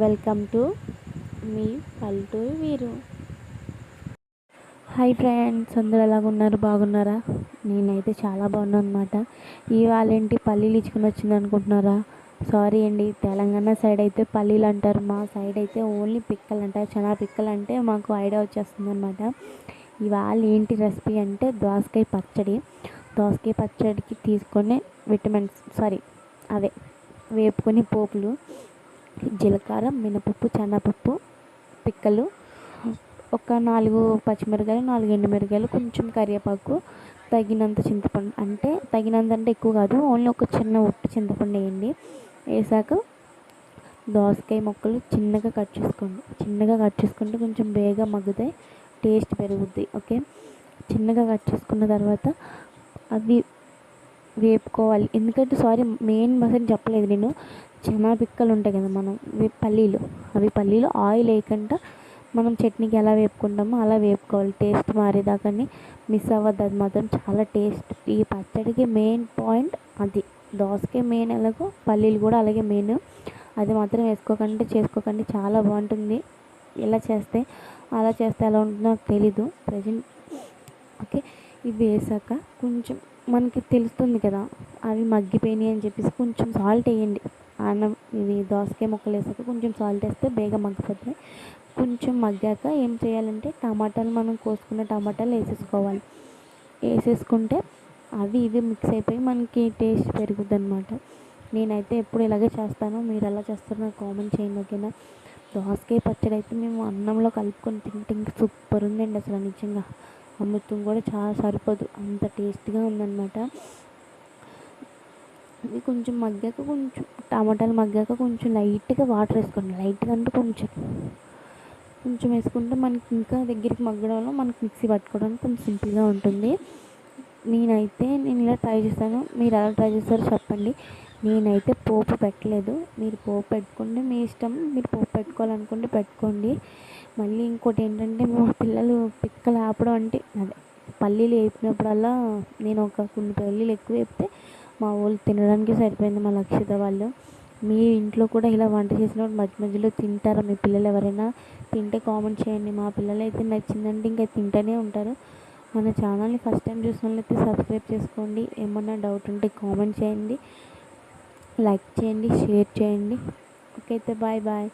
Welcome to me పల్లెటూరు వీరు. Hi friends అందరూ ఎలాగున్నారు బాగున్నారా? నేనైతే చాలా బాగున్నాను అనమాట ఇవాళ ఏంటి పల్లీలు ఇచ్చుకుని వచ్చింది అనుకుంటున్నారా? సారీ అండి తెలంగాణ సైడ్ అయితే పల్లీలు అంటారు. మా సైడ్ అయితే ఓన్లీ పిక్కలు అంటారు. చాలా పిక్కలు అంటే మాకు ఐడియా వచ్చేస్తుంది అనమాట ఇవాళ ఏంటి రెసిపీ అంటే దోసకాయ పచ్చడి. దోసకాయ పచ్చడికి తీసుకొని విటమిన్స్ సారీ అవే వేపుకొని పోపులు. జీలకర్ర మినపప్పు శనగపప్పు పిక్కలు ఒక నాలుగు పచ్చిమిరకాయలు నాలుగు ఎండుమిరకాయలు కొంచెం కరివేపాకు తగినంత చింతపండు. అంటే తగినంత అంటే ఎక్కువ కాదు ఓన్లీ ఒక చిన్న ఉప్పు చింతపండు వేయండి. వేసాక దోసకాయ ముక్కలు చిన్నగా కట్ చేసుకోండి. చిన్నగా కట్ చేసుకుంటే కొంచెం బేగా మగ్గుతాయి టేస్ట్ పెరుగుద్ది ఓకే? చిన్నగా కట్ చేసుకున్న తర్వాత అవి వేపుకోవాలి. ఎందుకంటే సారీ మెయిన్ మసాలా చెప్పలేదు నేను. చెనా పిక్కలు ఉంటాయి కదా మనం పల్లీలు. అవి పల్లీలు ఆయిల్ వేయకుండా మనం చట్నీకి ఎలా వేపుకుంటామో అలా వేపుకోవాలి. టేస్ట్ మారేదాకాని మిస్ అవ్వద్దు. అది మాత్రం చాలా టేస్ట్. ఈ పచ్చడికి మెయిన్ పాయింట్ అది. దోసకే మెయిన్ ఎలాగో పల్లీలు కూడా అలాగే మెయిన్. అది మాత్రం వేసుకోకండి చేసుకోకండి. చాలా బాగుంటుంది. ఇలా చేస్తే అలా చేస్తే ఎలా ఉంటుందో నాకు తెలీదు. Present okay. ఇవి వేసాక కొంచెం మనకి తెలుస్తుంది కదా అవి మగ్గిపోయినాయి అని చెప్పేసి కొంచెం సాల్ట్ వేయండి. అన్నం ఇవి దోసకాయ ముక్కలు వేసాక కొంచెం సాల్ట్ వేస్తే బేగా మగ్గిపోతాయి. కొంచెం మగ్గాక ఏం చేయాలంటే టమాటాలు మనం కోసుకున్న టమాటాలు వేసేసుకోవాలి. వేసేసుకుంటే అవి ఇవి మిక్స్ అయిపోయి మనకి టేస్ట్ పెరుగుద్ది అనమాట నేనైతే ఎప్పుడు ఇలాగే చేస్తాను. మీరు ఎలా చేస్తారో నాకు కామెంట్ చేయండి ఓకేనా? దోసకాయ పచ్చడి అయితే మేము అన్నంలో కలుపుకొని తింటే సూపర్ ఉందండి అసలు నిజంగా. అమృతం కూడా చాలా సరిపోదు. అంత టేస్ట్గా ఉందన్నమాట. ఇది కొంచెం మగ్గాక కొంచెం టమాటాలు మగ్గాక కొంచెం లైట్గా వాటర్ వేసుకోండి. లైట్గా అంటే కొంచెం కొంచెం వేసుకుంటే మనకి ఇంకా దగ్గరికి మగ్గడంలో మనకి మిక్సీ పట్టుకోవడానికి కొంచెం సింపుల్గా ఉంటుంది. నేనైతే నేను ఇలా ట్రై చేస్తాను. మీరు ఎలా ట్రై చేస్తారో చెప్పండి. నేనైతే పోపు పెట్టలేదు. మీరు పోపు పెట్టుకుంటే మీ ఇష్టం. మీరు పోపు పెట్టుకోవాలనుకుంటే పెట్టుకోండి. మళ్ళీ ఇంకోటి ఏంటంటే మా పిల్లలు పిక్కలు ఆపడం అంటే అదే పల్లీలు వేపినప్పుడల్లా నేను ఒక కొన్ని పల్లీలు ఎక్కువ వేపితే మా వాళ్ళు తినడానికి సరిపోయింది మా లక్షిత వాళ్ళు. మీ ఇంట్లో కూడా ఇలా వంట చేసినప్పుడు మధ్య మధ్యలో తింటారా మీ పిల్లలు ఎవరైనా? తింటే కామెంట్ చేయండి. మా పిల్లలు అయితే నచ్చిందంటే ఇంకా తింటూనే ఉంటారు. మన ఛానల్ని ఫస్ట్ టైం చూసిన వాళ్ళైతే సబ్స్క్రైబ్ చేసుకోండి. ఏమన్నా డౌట్ ఉంటే కామెంట్ చేయండి. లైక్ చేయండి షేర్ చేయండి. ఓకే అయితే బాయ్ బాయ్.